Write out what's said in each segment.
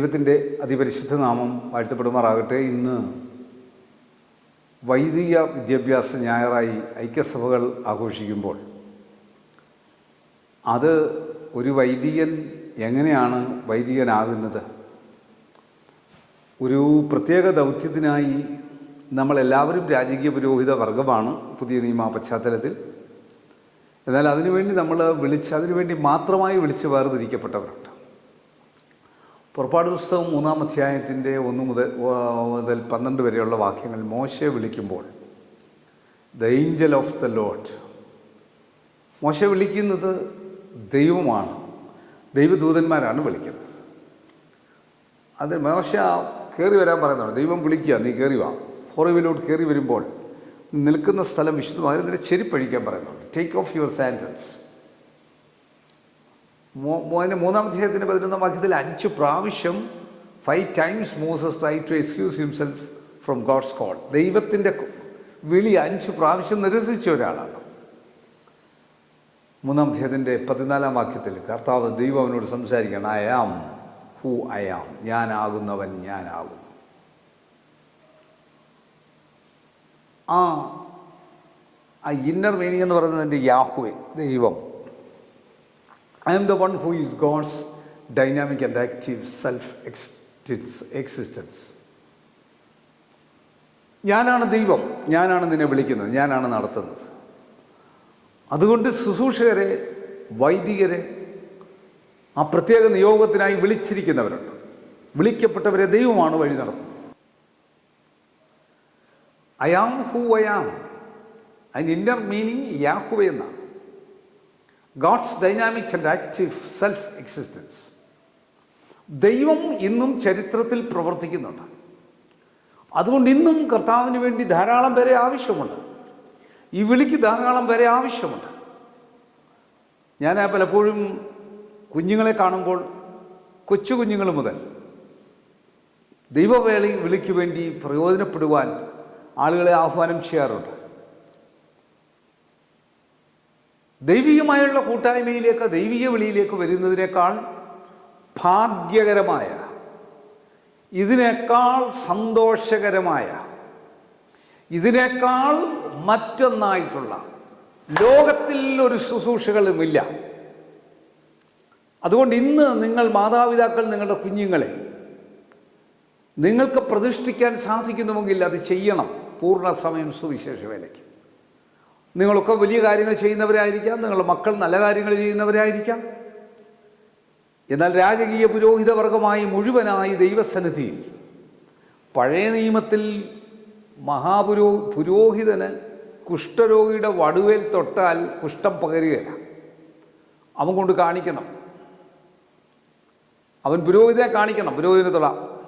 ദൈവത്തിന്റെ അതിപരിശുദ്ധ നാമം വാഴ്ത്തപ്പെടുമാറാകട്ടെ. ഇന്ന് വൈദിക വിദ്യാഭ്യാസ ഞായറായി ഐക്യസഭകൾ ആഘോഷിക്കുമ്പോൾ അത് ഒരു വൈദികൻ എങ്ങനെയാണ് വൈദികനാകുന്നത്? ഒരു പ്രത്യേക ദൗത്യത്തിനായി നമ്മളെല്ലാവരും രാജകീയ പുരോഹിത വർഗമാണ് പുതിയ നിയമ പശ്ചാത്തലത്തിൽ. എന്നാൽ അതിനുവേണ്ടി നമ്മൾ വിളിച്ച് അതിനുവേണ്ടി മാത്രമായി വിളിച്ച് വേർതിരിക്കപ്പെട്ടവരുണ്ട്. പുറപ്പാട് പുസ്തകം മൂന്നാം അധ്യായത്തിന്റെ ഒന്ന് മുതൽ മുതൽ പന്ത്രണ്ട് വരെയുള്ള വാക്യങ്ങൾ മോശയെ വിളിക്കുമ്പോൾ the angel of the Lord മോശ വിളിക്കുന്നത് ദൈവമാണ്. ദൈവദൂതന്മാരാണ് വിളിക്കുന്നത്. അത് മോശ കയറി വരാൻ പറയുന്നതാണ് ദൈവം വിളിക്കുക നീ കയറി വാ. ഫോറിവിലോട്ട് കയറി വരുമ്പോൾ നിൽക്കുന്ന സ്ഥലം വിശുദ്ധമായി നിന്റെ ചെരിപ്പഴിക്കാൻ പറയുന്നുണ്ട് ടേക്ക് ഓഫ് യുവർ സാൻഡൽസ് മോ- മോനെ മൂന്നാം അധ്യായത്തിന്റെ പതിനൊന്നാം വാക്യത്തിൽ അഞ്ച് പ്രാവശ്യം five times Moses try to excuse himself from God's call ദൈവത്തിന്റെ വിളി അഞ്ച് പ്രാവശ്യം നിരസിച്ച ഒരാളാണ്. മൂന്നാം അധ്യായത്തിന്റെ പതിനാലാം വാക്യത്തിൽ കർത്താവ് ദൈവം അവനോട് സംസാരിക്കണം I am who I am ഞാനാകുന്നവൻ ഞാനാകും ആ ആ ഇന്നർ മീനിങ് എന്ന് പറയുന്നത് എന്റെ യാഹുവെ ദൈവം. I am the one who is God's dynamic and active self existence. ഞാനാണ് ദൈവം. ഞാനാണ് നിന്നെ വിളിക്കുന്നത്. ഞാനാണ് നടത്തുന്നത്. അതുകൊണ്ട് ശുശ്രൂഷകരെ വൈദികരെ ആ പ്രത്യേക നിയോഗത്തിനായി വിളിച്ചിരിക്കുന്നവരുണ്ട്. വിളിക്കപ്പെട്ടവരെ ദൈവമാണ് വഴി നടത്തുന്നത്. I am who I am അതിന് ഇന്നർ മീനിങ് യാഹുവ എന്നാണ്. God's dynamic and active self existence ദൈവം ഇന്നും ചരിത്രത്തിൽ പ്രവർത്തിക്കുന്നുണ്ട്. അതുകൊണ്ട് ഇന്നും കർത്താവിന് വേണ്ടി ധാരാളം പേരെ ആവശ്യമുണ്ട്. ഈ വിളിക്ക് ധാരാളം പേരെ ആവശ്യമുണ്ട്. ഞാൻ പലപ്പോഴും കുഞ്ഞുങ്ങളെ കാണുമ്പോൾ കൊച്ചു കുഞ്ഞുങ്ങൾ മുതൽ ദൈവവേളി വിളിക്ക് വേണ്ടി പ്രയോജനപ്പെടുവാൻ ആളുകളെ ആഹ്വാനം ചെയ്യാറുണ്ട്. ദൈവികമായുള്ള കൂട്ടായ്മയിലേക്ക് ദൈവിക വിളിയിലേക്ക് വരുന്നതിനേക്കാൾ ഭാഗ്യകരമായ ഇതിനേക്കാൾ സന്തോഷകരമായ ഇതിനേക്കാൾ മറ്റൊന്നായിട്ടുള്ള ലോകത്തിൽ ഒരു ശുശ്രൂഷകളുമില്ല. അതുകൊണ്ട് ഇന്ന് നിങ്ങൾ മാതാപിതാക്കൾ നിങ്ങളുടെ കുഞ്ഞുങ്ങളെ നിങ്ങൾക്ക് പ്രതിഷ്ഠിക്കാൻ സാധിക്കുന്നുവെങ്കിൽ അത് ചെയ്യണം. പൂർണ സമയം സുവിശേഷ വേലയ്ക്ക് നിങ്ങളൊക്കെ വലിയ കാര്യങ്ങൾ ചെയ്യുന്നവരായിരിക്കാം. നിങ്ങളുടെ മക്കൾ നല്ല കാര്യങ്ങൾ ചെയ്യുന്നവരായിരിക്കാം. എന്നാൽ രാജകീയ പുരോഹിത വർഗമായി മുഴുവനായി ദൈവസന്നിധിയിൽ പഴയ നിയമത്തിൽ മഹാപുരോ പുരോഹിതന് കുഷ്ഠരോഗിയുടെ വടുവേൽ തൊട്ടാൽ കുഷ്ഠം പകരുകയില്ല അവൻ കൊണ്ട് കാണിക്കണം. അവൻ പുരോഹിതനെ കാണിക്കണം. പുരോഹിതനെ തൊടാം.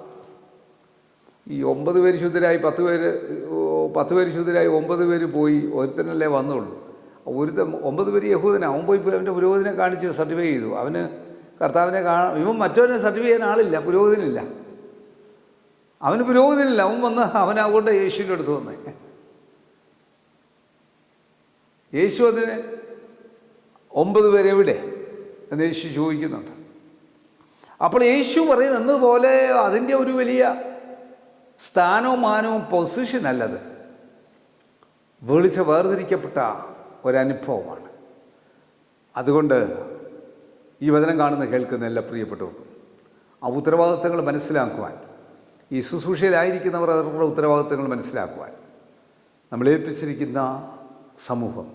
ഈ ഒമ്പത് പേര് ശുദ്ധരായി പത്ത് പേര് പത്ത് പേര് ശുദ്ധരായി ഒമ്പത് പേര് പോയി ഒരുത്തനല്ലേ വന്നുള്ളൂ. ഒരുത്തൻ ഒമ്പത് പേര് യഹൂദന. അവൻ പോയി അവന്റെ പുരോഹിതനെ കാണിച്ച് സർട്ടിഫൈ ചെയ്തു. അവന് കർത്താവിനെ കാണാൻ ഇവൻ മറ്റവനെ സർട്ടിഫൈ ചെയ്യാൻ ആളില്ല പുരോഹിതനില്ല. അവന് പുരോഹിതനില്ല. അവൻ വന്ന് അവൻ അതുകൊണ്ട് യേശുവിന്റെ അടുത്ത് വന്നേ. യേശു അതിന് ഒമ്പത് പേരെവിടെ എന്ന് യേശു ചോദിക്കുന്നുണ്ട്. അപ്പോൾ യേശു പറയുന്നത് പോലെ അതിന്റെ ഒരു വലിയ സ്ഥാനവും മാനവും പൊസിഷൻ അല്ലത് വിളിച്ച് വേർതിരിക്കപ്പെട്ട ഒരനുഭവമാണ്. അതുകൊണ്ട് ഈ വചനം കാണുന്ന കേൾക്കുന്ന എല്ലാ പ്രിയപ്പെട്ടവർക്കും ആ ഉത്തരവാദിത്തങ്ങൾ മനസ്സിലാക്കുവാൻ ഈ ശുശ്രൂഷയിലായിരിക്കുന്നവർ അവരുടെ ഉത്തരവാദിത്തങ്ങൾ മനസ്സിലാക്കുവാൻ നമ്മൾ ഏൽപ്പിച്ചിരിക്കുന്ന സമൂഹം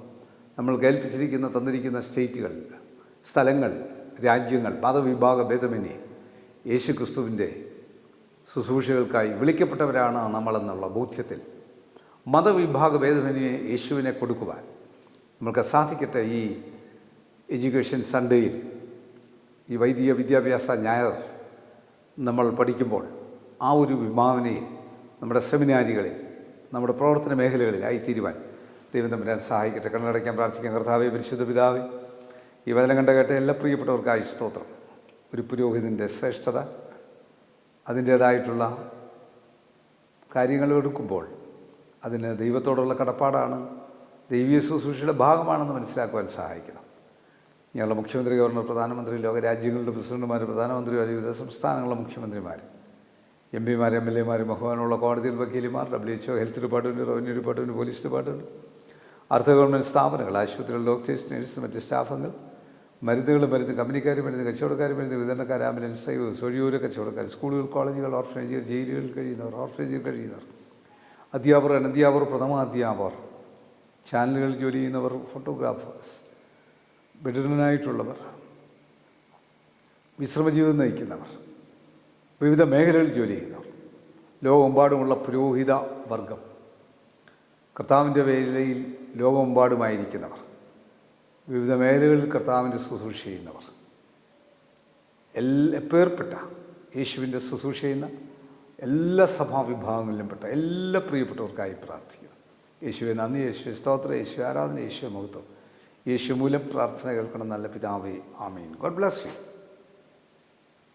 നമ്മൾ കേൾപ്പിച്ചിരിക്കുന്ന തന്നിരിക്കുന്ന സ്റ്റേറ്റുകൾ സ്ഥലങ്ങൾ രാജ്യങ്ങൾ മതവിഭാഗ ഭേദമന്യേ യേശു ക്രിസ്തുവിന്റെ ശുശ്രൂഷകൾക്കായി വിളിക്കപ്പെട്ടവരാണ് നമ്മളെന്നുള്ള ബോധ്യത്തിൽ മതവിഭാഗ ഭേദമന്യേ യേശുവിനെ കൊടുക്കുവാൻ നമ്മൾക്ക് സാധിക്കട്ടെ ഈ എഡ്യൂക്കേഷൻ സൺഡേയിൽ. ഈ വൈദിക വിദ്യാഭ്യാസ ഞായർ നമ്മൾ പഠിക്കുമ്പോൾ ആ ഒരു വിഭാവനയിൽ നമ്മുടെ സെമിനാരികളിൽ നമ്മുടെ പ്രവർത്തന മേഖലകളിൽ ആയിത്തീരുവാൻ ദൈവം തമ്പുരാൻ സഹായിക്കട്ടെ. കണ്ണടയ്ക്കാൻ പ്രാർത്ഥിക്കാൻ കർത്താവെ പരിശുദ്ധ പിതാവേ ഈ വചനം കണ്ട കേട്ട എല്ലാ പ്രിയപ്പെട്ടവർക്കായി സ്തോത്രം. ഒരു പുരോഹിതന്റെ ശ്രേഷ്ഠത അതിന്റേതായിട്ടുള്ള കാര്യങ്ങൾ എടുക്കുമ്പോൾ അതിന് ദൈവത്തോടുള്ള കടപ്പാടാണ്. ദൈവീയ ശുശ്രൂഷയുടെ ഭാഗമാണെന്ന് മനസ്സിലാക്കുവാൻ സഹായിക്കണം. ഞങ്ങളുടെ മുഖ്യമന്ത്രി ഗവർണർ പ്രധാനമന്ത്രി ലോകരാജ്യങ്ങളുടെ പ്രസിഡന്റുമാർ പ്രധാനമന്ത്രിമാർ വിവിധ സംസ്ഥാനങ്ങളിലെ മുഖ്യമന്ത്രിമാർ എം പിമാർ എം എൽ എമാർ ബഹുമാനമുള്ള കോടതിയിൽ വക്കീലിമാർ W H O health department revenue department police department അർദ്ധ ഗവൺമെന്റ് സ്ഥാപനങ്ങൾ ആശുപത്രികൾ ഡോക്ടേഴ്സ് നേഴ്സ് മറ്റ് സ്റ്റാഫുകൾ മരുന്നുകൾ മരുന്ന് കമ്പനിക്കാർ മരുന്ന് കച്ചവടക്കാർ മരുന്ന് വിതരണക്കാർ ആംബുലൻസ് സൈവ് സൊഴിയൂര കച്ചവടക്കാർ സ്കൂളുകൾ കോളേജുകൾ ഓർഫനേജുകൾ ജയിലുകളിൽ കഴിയുന്നവർ ഓർഫനേജുകൾ കഴിയുന്നവർ അധ്യാപകർ അനധ്യാപകർ പ്രഥമ അധ്യാപകർ ചാനലുകളിൽ ജോലി ചെയ്യുന്നവർ ഫോട്ടോഗ്രാഫേഴ്സ് ബെഡറിനായിട്ടുള്ളവർ വിശ്രമജീവിതം നയിക്കുന്നവർ വിവിധ മേഖലകളിൽ ജോലി ചെയ്യുന്നവർ ലോകമെമ്പാടുമുള്ള പുരോഹിത വർഗം കർത്താവിന്റെ വേലയിൽ ലോകമെമ്പാടുമായിരിക്കുന്നവർ വിവിധ മേഖലകളിൽ കർത്താവിന്റെ ശുശ്രൂഷ ചെയ്യുന്നവർ എല്ലാ പേർപ്പെട്ട യേശുവിന്റെ ശുശ്രൂഷ ചെയ്യുന്ന എല്ലാ സഭാവിഭാഗങ്ങളിലും പെട്ട എല്ലാ പ്രിയപ്പെട്ടവർക്കായി പ്രാർത്ഥിക്കുക യേശുവെ നന്ദി യേശുവെ സ്തോത്ര യേശു ആരാധന യേശു മുഹത്വം. യേശു മൂലം പ്രാർത്ഥന കേൾക്കണം നല്ല പിതാവേ ആമീൻ. God bless you.